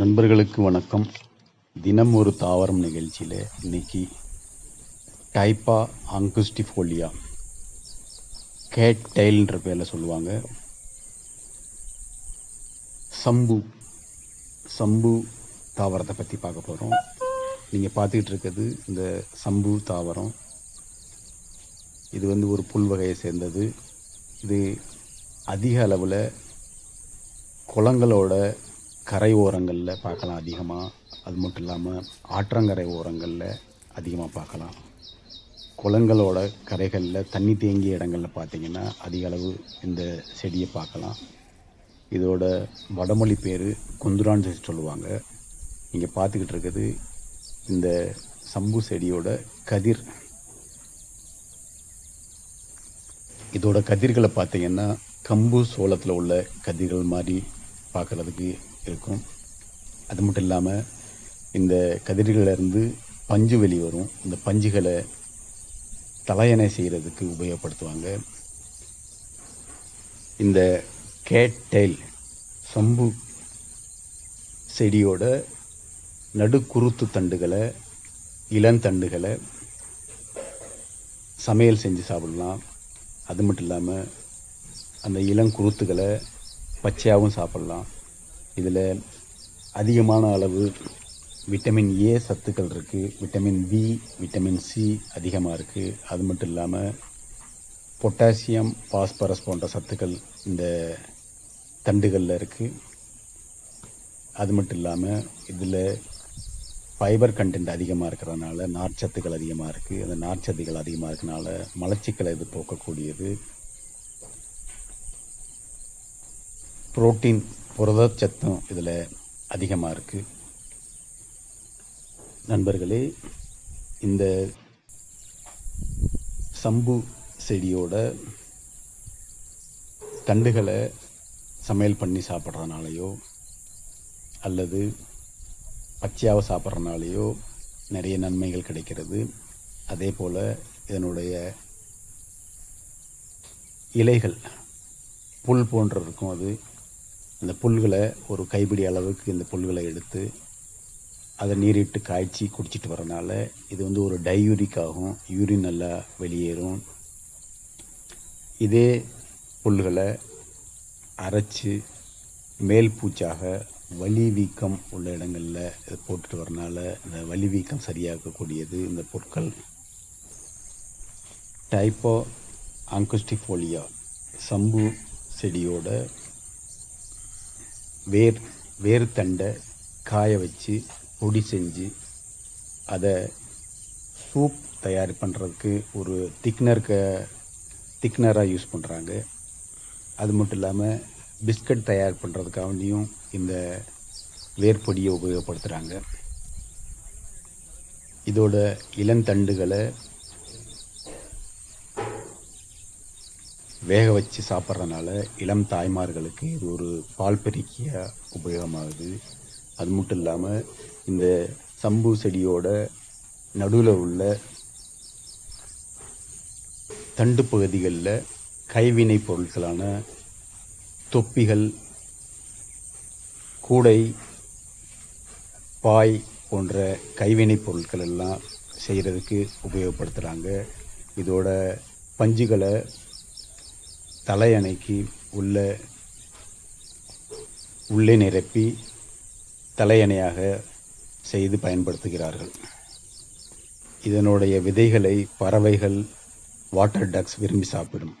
நண்பர்களுக்கு வணக்கம். தினம் ஒரு தாவரம் நிகழ்ச்சியில் இன்னைக்கு டைப்பா அங்குஸ்டிஃபோலியா. கேட் டைல்ன்ற பேரில் சொல்லுவாங்க. சம்பு சம்பு தாவரத்தை பற்றி பார்க்க போகிறோம் நீங்கள் பார்த்துக்கிட்டு இருக்கிறது இந்த சம்பு தாவரம். இது வந்து ஒரு புல் வகையை சேர்ந்தது. இது அதிக அளவில் குளங்களோட கரை ஓரங்களில் பார்க்கலாம் அதிகமாக அது மட்டும் இல்லாமல் ஆற்றங்கரை ஓரங்களில் அதிகமாக பார்க்கலாம். குளங்களோட கரைகளில் தண்ணி தேங்கிய இடங்களில் பார்த்தீங்கன்னா அதிக அளவு இந்த செடியை பார்க்கலாம். இதோட வடமொழி பேர் குந்துரான்னு சொல்லி சொல்லுவாங்க. இங்கே பார்த்துக்கிட்டு இருக்குது இந்த சம்பு செடியோட கதிர். இதோட கதிர்களை பார்த்தீங்கன்னா கம்பு சோளத்தில் உள்ள கதிர்கள் மாதிரி பார்க்குறதுக்கு இருக்கும். அது மட்டும் இல்லாமல் இந்த கதிர்களிலிருந்து பஞ்சு வெளி வரும். இந்த பஞ்சுகளை தலையணை செய்கிறதுக்கு உபயோகப்படுத்துவாங்க. இந்த கேட் சம்பு செடியோட நடுக்குருத்து தண்டுகளை இளந்தண்டுகளை சமையல் செஞ்சு சாப்பிடலாம். அது மட்டும் இல்லாமல் அந்த இளங்குருத்துகளை பச்சையாகவும் சாப்பிடலாம். இதில் அதிகமான அளவு விட்டமின் ஏ சத்துக்கள் இருக்குது விட்டமின் பி விட்டமின் சி அதிகமாக இருக்குது அது மட்டும் இல்லாமல் பொட்டாசியம் பாஸ்பரஸ் போன்ற சத்துக்கள் இந்த தண்டுகளில் இருக்குது அது மட்டும் இல்லாமல் இதில் ஃபைபர் கண்டென்ட் அதிகமாக இருக்கிறதுனால நார்ச்சத்துக்கள் அதிகமாக இருக்குது அந்த நார்ச்சத்துக்கள் அதிகமாக இருக்கனால மலச்சிக்கலை இது போக்கக்கூடியது புரோட்டீன் புரதச்சத்தும் இதில் அதிகமாக இருக்குது நண்பர்களே இந்த சம்பு செடியோட தண்டுகளை சமையல் பண்ணி சாப்பிட்றதுனாலையோ அல்லது பச்சையாக சாப்பிட்றனாலையோ நிறைய நன்மைகள் கிடைக்கிறது. அதே போல் இதனுடைய இலைகள் புல் போன்ற இருக்கும் அது. அந்த புல்களை ஒரு கைப்பிடி அளவுக்கு இந்த புல்களை எடுத்து அதை நீரிட்டு காய்ச்சி குடிச்சிட்டு வரனால இது வந்து ஒரு டையூரிக் ஆகும் யூரின் நல்லா வெளியேறும். இதே புல்களை அரைச்சி மேல் பூச்சாக வலி வீக்கம் உள்ள இடங்களில் இதை போட்டுட்டு வரனால இந்த வலி வீக்கம் சரியாக்கக்கூடியது இந்த பொருட்கள் டைப்போ ஆங்குஸ்டிஃபோலியா சம்பு செடியோட வேர் வேர் தண்டை காய வச்சு பொடி செஞ்சு அதை சூப் தயார் பண்ணுறதுக்கு ஒரு திக்னருக்கு திக்னராக யூஸ் பண்ணுறாங்க அது மட்டும் இல்லாமல் பிஸ்கட் தயார் பண்ணுறதுக்காண்டியும் இந்த வேர்பொடியை உபயோகப்படுத்துகிறாங்க இதோட இளந்தண்டுகளை வேக வச்சு சாப்பிட்றதுனால இளம் தாய்மார்களுக்கு இது ஒரு பால் பெருக்கியாக உபயோகமாகுது. அது மட்டும் இல்லாமல் இந்த சம்பு செடியோட நடுவில் உள்ள தண்டு பகுதிகளில் கைவினை பொருட்களான தொப்பிகள் கூடை பாய் போன்ற கைவினைப் பொருட்கள் எல்லாம் செய்கிறதுக்கு உபயோகப்படுத்துகிறாங்க இதோட பஞ்சுகளை தலையணைக்கு உள்ள உள்ளே நிரப்பி தலையணையாக செய்து பயன்படுத்துகிறார்கள். இதனுடைய விதைகளை பறவைகள் வாட்டர் டக்ஸ் விரும்பி சாப்பிடும்.